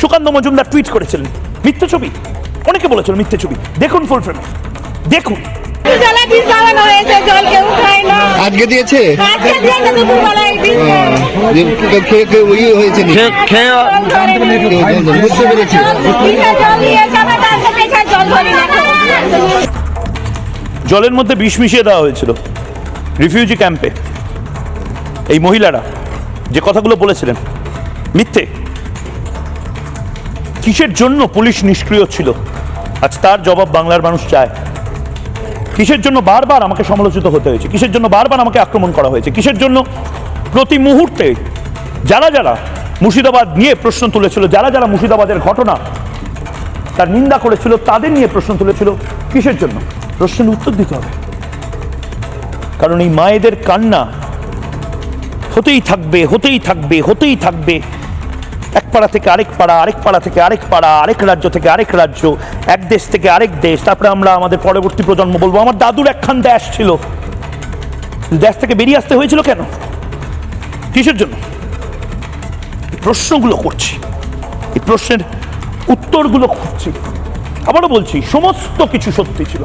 Sukanta Majumdar tweet করেছিলেন মিথ্যে ছবি। অনেকে বলেছিল মিথ্যে ছবি। দেখুন ফুল ফ্রেম দেখুন। আজকে দিয়েছে? জলের মধ্যে বিষ মিশিয়ে দেওয়া হয়েছিল রিফিউজি ক্যাম্পে এই মহিলারা যে কথাগুলো বলেছিলেন মিথ্যে। কিসের জন্য পুলিশ নিষ্ক্রিয় ছিল? আজ তার জবাব বাংলার মানুষ চায়। কিসের জন্য বারবার আমাকে সমালোচিত হতে হয়েছে? কিসের জন্য বারবার আমাকে আক্রমণ করা হয়েছে? কিসের জন্য প্রতি মুহূর্তে যারা যারা মুর্শিদাবাদ নিয়ে প্রশ্ন তুলেছিল, যারা যারা মুর্শিদাবাদের ঘটনা তার নিন্দা করেছিল, তাদের নিয়ে প্রশ্ন তুলেছিল, কিসের জন্য? প্রশ্নের উত্তর দিতে হবে। কারণ এই মায়েদের কান্না হতেই থাকবে হতেই থাকবে হতেই থাকবে। এক পাড়া থেকে আরেক পাড়া আরেক পাড়া থেকে আরেক পাড়া, আরেক রাজ্য থেকে আরেক রাজ্য, এক দেশ থেকে আরেক দেশ। তারপরে আমরা আমাদের পরবর্তী প্রজন্ম বলব। আমার দাদুর একখান দেশ ছিল। দেশ থেকে বেরিয়ে আসতে হয়েছিল কেন? কিসের জন্য? প্রশ্নগুলো করছি। এই প্রশ্নের উত্তরগুলো খুঁজছি। আবারও বলছি, সমস্ত কিছু সত্যি ছিল।